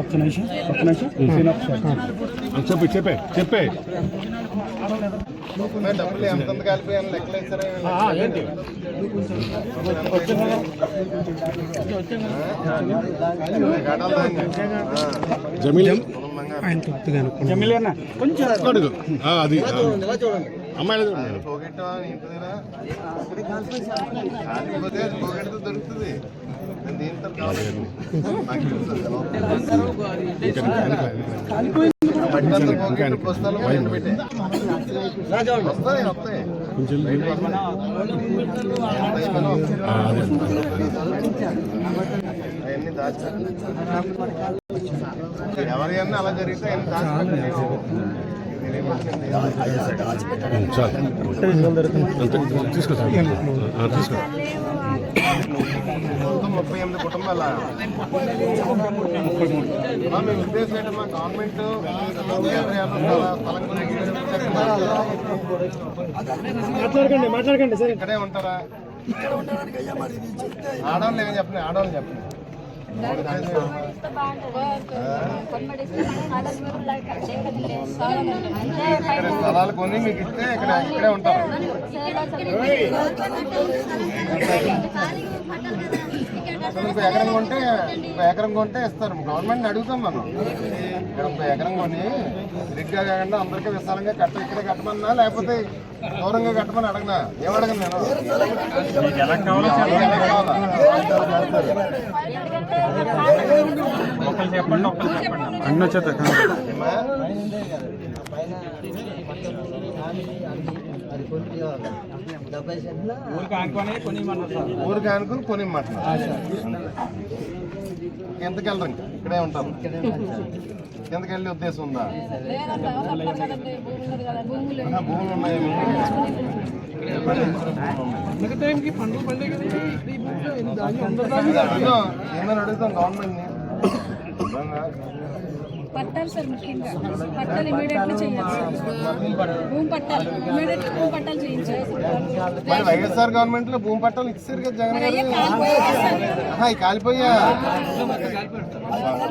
ఒక్క నిమిషం ఒక్క నిమిషం. Scene of shot. చెప్పే చెప్పే చెప్పే. డబ్బులు ఎంత కలిపియాలని లెక్కలు వేసారా ఏంటి? జమీల్? జమిలి అన్న కొంచెం అడుగు. ఆ, అది. అమ్మాయిలు దొరుకుతుంది. నేను దీంతో అవన్నీ దాచాలి ఎవరి అన్నా అలా జరిగితే అవన్నీ ముప్పై ఎనిమిది కుటుంబాల మా మీ ఉద్దేశం ఏంటమ్మా గవర్నమెంట్ మాట్లాడకండి మాట్లాడకండి సరే ఇక్కడే ఉంటారా ఆడవాళ్ళు ఏమని చెప్పండి ఆడవాళ్ళు చెప్పండి స్థలాలు కొని మీకు ఇస్తే ఇక్కడ ఇక్కడే ఉంటారు. అసలు ఇంకో ఎకరం కొంటే ఇంకో ఎకరం కొంటే ఇస్తారు. గవర్నమెంట్ అడుగుతాం మనం. ఇంకో ఎకరం కొని కాకుండా అందరికీ విశాలంగా కట్ట ఇక్కడే కట్టమన్నా లేకపోతే దూరంగా కట్టమని అడగనా? ఏం అడగను నేను? అన్న చేత? ఊరికి అనుకుని కొని ఎంతకి వెళ్ళరు ఇంకా? ఇక్కడే ఉంటాం కిందకి వెళ్ళే ఉద్దేశం ఉందా? భూములు ఉన్నాయి? అడుగుతాం అడుగుతాం గవర్నమెంట్ని పట్టాలి సార్ ముఖ్యంగా. పట్టాలు ఇమీడియట్లీ చేయాలి. భూమి పట్టాలి. ఇమీడియట్లీ భూమి పట్టాలు చేయించాలి. మరి వైఎస్ఆర్ గవర్నమెంట్లో భూమి పట్టాలు ఇచ్చారు కదా జగన్ గారు. కాలిపోయా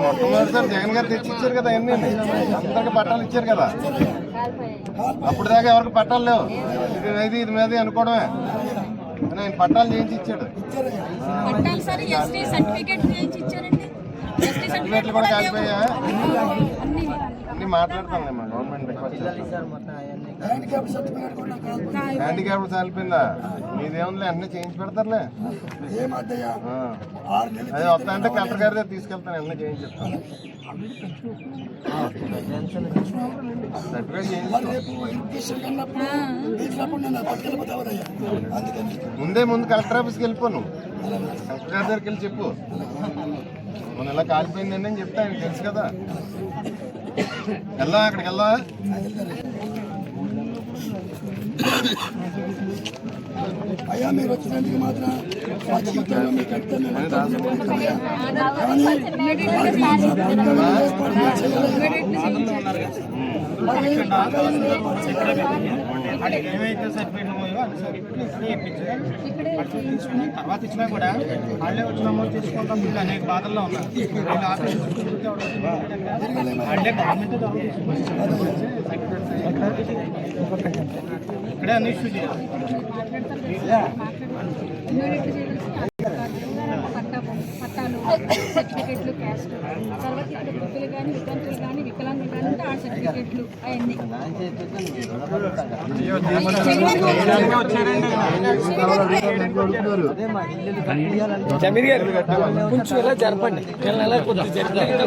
మొట్టమొదటిసారి జగన్ గారు తెచ్చి ఇచ్చారు కదా అన్ని అందరికి పట్టాలు ఇచ్చారు కదా. అప్పుడు దాకా ఎవరికి పట్టాలు లేవు. ఇది ఇది ఇది మీద అనుకోవడమే. ఆయన పట్టాలు చేయించి ఇచ్చాడు. పట్టాలి సార్ ఎస్టీ సర్టిఫికేట్ చేయించి ఇచ్చారండి. ఎస్టీ కూడా కాలిపోయా? అన్ని అన్ని మా గవర్నమెంట్ హ్యాండిక్యాప్ కాలిపోయిందా మీదేముందిలే అన్ని చేయించి పెడతారులే. అదే వస్తా అంటే కలెక్టర్ గారి దగ్గర తీసుకెళ్తాను అన్నీ చేయించేస్తాను సర్టిఫికేట్ ముందే ముందు కలెక్టర్ ఆఫీస్కి వెళ్ళిపోను కలెక్టర్ గారి దగ్గరికి వెళ్ళి చెప్పు. మొన్న ఇలా కాలిపోయిందండి అని చెప్తే ఆయనకి తెలుసు కదా. వెళ్దాం అక్కడికి వెళ్దాం అయ్యా మీరు వచ్చినందుకు మాత్రం మా జీవితంలో మీకు కర్తవ్యం ఏమైతే సర్టిఫికేట్ చేయించుకుని తర్వాత ఇచ్చినా కూడా వాళ్ళే వచ్చి నమోదు చేసుకుంటాం వీళ్ళు అనేక బాధల్లో ఉన్నారు వీళ్ళు ఆఫీస్ వాళ్ళే గవర్నమెంట్ ఇక్కడే అన్ని ఇష్యూ చేయాలి పట్టాలు సర్టిఫికెట్లు క్యాస్ట్ తర్వాత ఇక్కడ వృద్ధులు కానీ విద్యార్థులు కానీ వికలాంగులు కానీ ఉంటే ఆ సర్టిఫికెట్లు అవన్నీ జమీర్ గారు కొంచెం ఇలా జరపండి ఇలా ఇలా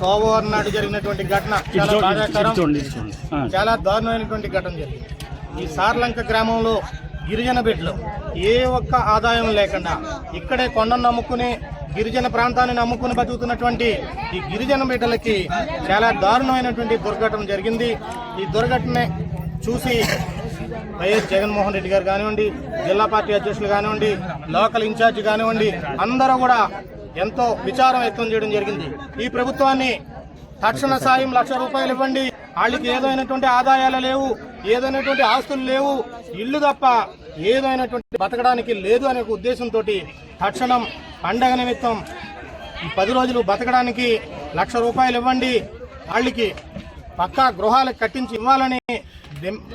సోమవారం నాడు జరిగినటువంటి ఘటన చాలా బాధాకరం. చాలా దారుణమైనటువంటి ఘటన జరిగింది. ఈ సార్లంక గ్రామంలో గిరిజన బిడ్డలు ఏ ఒక్క ఆదాయం లేకుండా ఇక్కడే కొండను నమ్ముకుని గిరిజన ప్రాంతాన్ని నమ్ముకుని బతుకుతున్నటువంటి ఈ గిరిజన బిడ్డలకి చాలా దారుణమైనటువంటి దుర్ఘటన జరిగింది. ఈ దుర్ఘటన చూసి వైఎస్ జగన్మోహన్ రెడ్డి గారు కానివ్వండి జిల్లా పార్టీ అధ్యక్షులు కానివ్వండి లోకల్ ఇన్ఛార్జ్ కానివ్వండి అందరూ కూడా ఎంతో విచారం వ్యక్తం చేయడం జరిగింది. ఈ ప్రభుత్వాన్ని తక్షణ సాయం లక్ష రూపాయలు ఇవ్వండి. వాళ్ళకి ఏదైనటువంటి ఆదాయాలు లేవు ఏదైనటువంటి ఆస్తులు లేవు. ఇల్లు తప్ప ఏదైనటువంటి బతకడానికి లేదు అనే ఉద్దేశంతో తక్షణం పండగ నిమిత్తం ఈ పది రోజులు బతకడానికి లక్ష రూపాయలు ఇవ్వండి. వాళ్ళకి పక్కా గృహాలకు కట్టించి ఇవ్వాలని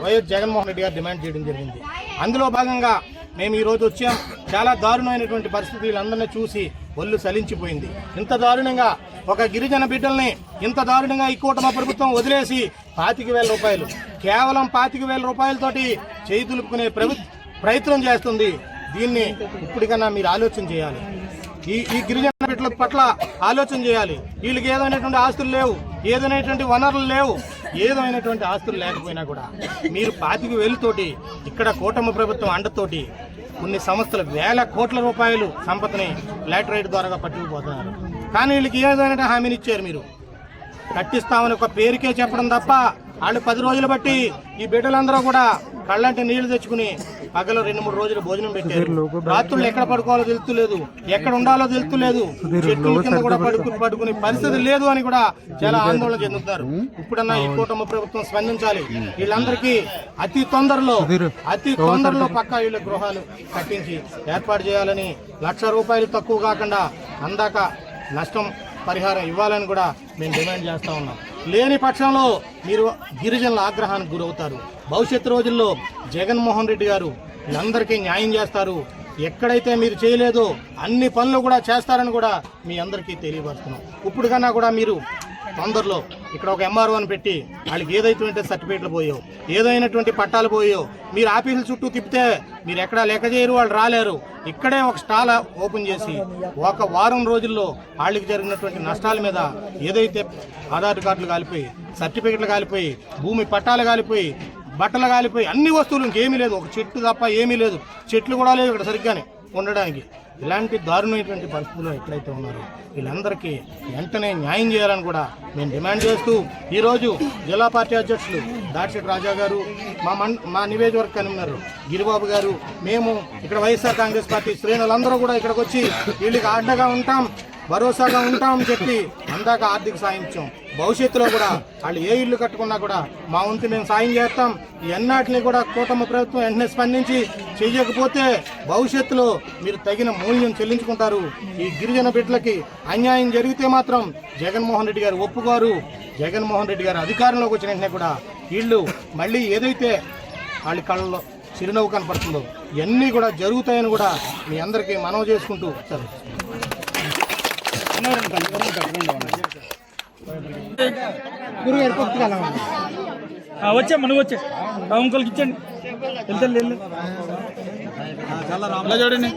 వైఎస్ జగన్మోహన్ రెడ్డి గారు డిమాండ్ చేయడం జరిగింది. అందులో భాగంగా మేము ఈరోజు వచ్చాం. చాలా దారుణమైనటువంటి పరిస్థితులందరినీ చూసి ఒళ్ళు సలించిపోయింది. ఇంత దారుణంగా ఒక గిరిజన బిడ్డల్ని ఇంత దారుణంగా ఈ కూటమి ప్రభుత్వం వదిలేసి పాతిక వేల రూపాయలు కేవలం పాతిక వేల రూపాయలతోటి చేయి దులుపుకునే ప్రయత్నం చేస్తుంది. దీన్ని ఇప్పటికన్నా మీరు ఆలోచన చేయాలి. ఈ ఈ గిరిజన బిడ్డల పట్ల ఆలోచన చేయాలి. వీళ్ళకి ఏదైనటువంటి ఆస్తులు లేవు ఏదైనటువంటి వనరులు లేవు ఏదైనటువంటి ఆస్తులు లేకపోయినా కూడా మీరు పాతికి వేలుతోటి ఇక్కడ కూటమి ప్రభుత్వం అండతోటి కొన్ని సంస్థలు వేల కోట్ల రూపాయలు సంపదని లాటరైట్ ద్వారా పట్టుకుపోతున్నారు. కానీ వీళ్ళకి ఏదైనా హామీని ఇచ్చారు మీరు. కట్టిస్తామని ఒక పేరుకే చెప్పడం తప్ప వాళ్ళు పది రోజులు బట్టి ఈ బిడ్డలందరూ కూడా కళ్ళంటి నీళ్ళు తెచ్చుకుని పగలు రెండు మూడు రోజులు భోజనం పెట్టారు. రాత్రులు ఎక్కడ పడుకోవాలో తెలుస్తులేదు. ఎక్కడ ఉండాలో తెలుస్తులేదు. చెట్ల కింద కూడా పడుకుని పడుకునే పరిస్థితి లేదు అని కూడా చాలా ఆందోళన చెందుతారు. ఇప్పుడన్నా ఈ కుటుంబ ప్రభుత్వం స్పందించాలి. వీళ్ళందరికీ అతి తొందరలో అతి తొందరలో పక్కా వీళ్ళ గృహాలు కట్టించి ఏర్పాటు చేయాలని లక్ష రూపాయలు తక్కువ కాకుండా అందాక నష్టం పరిహారం ఇవ్వాలని కూడా మేము డిమాండ్ చేస్తా ఉన్నాం. లేని పక్షంలో మీరు గిరిజనుల ఆగ్రహానికి గురవుతారు. భవిష్యత్తు రోజుల్లో జగన్మోహన్ రెడ్డి గారు అందరికీ న్యాయం చేస్తారు. ఎక్కడైతే మీరు చేయలేదో అన్ని పనులు కూడా చేస్తారని కూడా మీ అందరికీ తెలియపరుస్తున్నాం. ఇప్పుడు కన్నా కూడా మీరు తొందరలో ఇక్కడ ఒక ఎంఆర్ఓని పెట్టి వాళ్ళకి ఏదైతే సర్టిఫికేట్లు పోయో ఏదైనటువంటి పట్టాలు పోయో మీరు ఆఫీసుల చుట్టూ తిప్పితే మీరు ఎక్కడా లెక్క చేయరు వాళ్ళు రాలేరు. ఇక్కడే ఒక స్టాల్ ఓపెన్ చేసి ఒక వారం రోజుల్లో వాళ్ళకి జరిగినటువంటి నష్టాల మీద ఏదైతే ఆధార్ కార్డులు కాలిపోయి సర్టిఫికెట్లు కాలిపోయి భూమి పట్టాలు కాలిపోయి బట్టలు కాలిపోయి అన్ని వస్తువులు ఇంకేమీ లేదు. ఒక చెట్టు తప్ప ఏమీ లేదు. చెట్లు కూడా లేవు ఇక్కడ సరిగ్గానే ఉండడానికి. ఇలాంటి దారుణమైనటువంటి పరిస్థితుల్లో ఎట్లయితే ఉన్నారో వీళ్ళందరికీ వెంటనే న్యాయం చేయాలని కూడా మేము డిమాండ్ చేస్తూ ఈరోజు జిల్లా పార్టీ అధ్యక్షులు దాడిశెట్టి రాజా గారు మా మన్ మా నివేదవర్గ కన్వీనర్ గిరిబాబు గారు మేము ఇక్కడ వైఎస్ఆర్ కాంగ్రెస్ పార్టీ శ్రేణులందరూ కూడా ఇక్కడికి వచ్చి వీళ్ళకి అండగా ఉంటాం భరోసాగా ఉంటామని చెప్పి అందాక ఆర్థిక సాయం ఇచ్చాం భవిష్యత్తులో కూడా వాళ్ళు ఏ ఇల్లు కట్టుకున్నా కూడా మా వంతు మేము సాయం చేస్తాం. ఎన్నాటిని కూడా కూటమి ప్రభుత్వం వెంటనే స్పందించి చేయకపోతే భవిష్యత్తులో మీరు తగిన మూల్యం చెల్లించుకుంటారు. ఈ గిరిజన బిడ్డలకి అన్యాయం జరిగితే మాత్రం జగన్మోహన్ రెడ్డి గారు ఒప్పుకోరు. జగన్మోహన్ రెడ్డి గారు అధికారంలోకి వచ్చిన వెంటనే కూడా వీళ్ళు మళ్ళీ ఏదైతే వాళ్ళ కళ్ళలో చిరునవ్వు కనపడుతుందో ఇవన్నీ కూడా జరుగుతాయని కూడా మీ అందరికీ మనవి చేసుకుంటూ సరే వచ్చే మనకు వచ్చే. ఇంకోళ్ళకి ఇచ్చండి వెళ్తాను వెళ్ళు. ఇలా చూడండి.